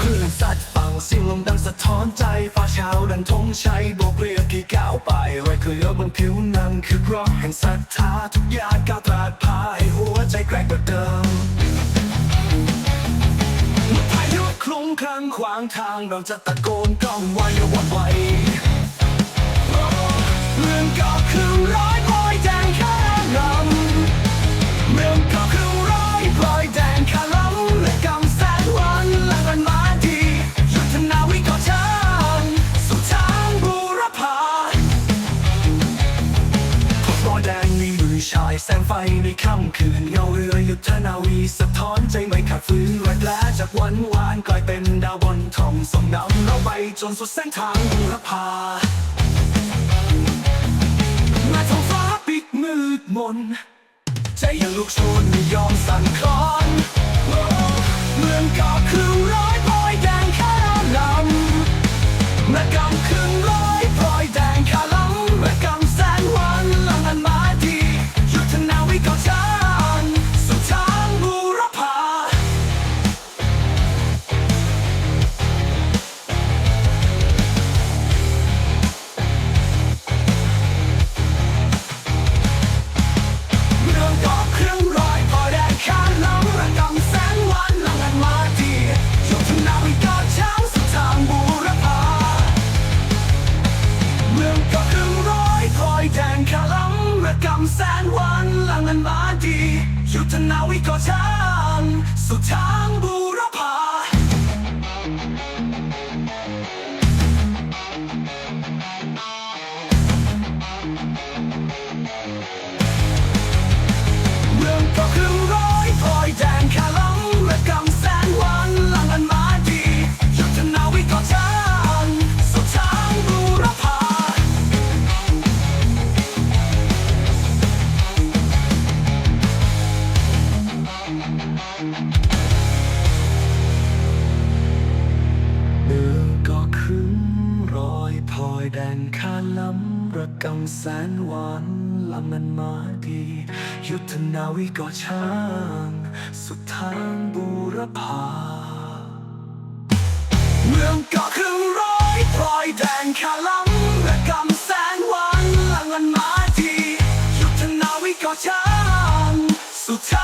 คลื่นซัดฝั่งเสียงลมดังสะท้อนใจฟ้าเช้าดังธงชัยโบกเรียกกี่ก้าวไปไรเคยเยอบนผิวนังคือเพราะแห่งศรัทธาทุกอย่างก้าวตราดพาให้หัวใจแกร่งกว่าเดิมพายุคลุ้มครั้งขวางทางเราจะตะโกนกล้องวายวัดไหวเรื่อง แดงมีมือชายแสงไฟในค่ำคืนเงาเรือยุทธนาวีสะท้อนใจไม่ขาดฟื้นรอยแผลจากวันวานกลายเป็นดาวบนทองส่องนำเราไปจนสุดเส้นทางบุรพาม้ท้องฟ้าปิดมืดมน ใจยังลุกโชนไม่ยอมสั่นคลอนเมืองก็คือร้อ นหลังอันมาดียุทธนาวิกอช้างสุดทางบูรพา อยแดงข้าล้ำระกำแสนหวานละมันมาดี ยุทธนาวิก่ช้าง สุดทางบูรพา เมืองเกาะครึ่งร้อยพลอยแดงข้าล้ำระกำแสนหวานละมันมาดี ยุทธนาวิก่ช้าง สุดทาง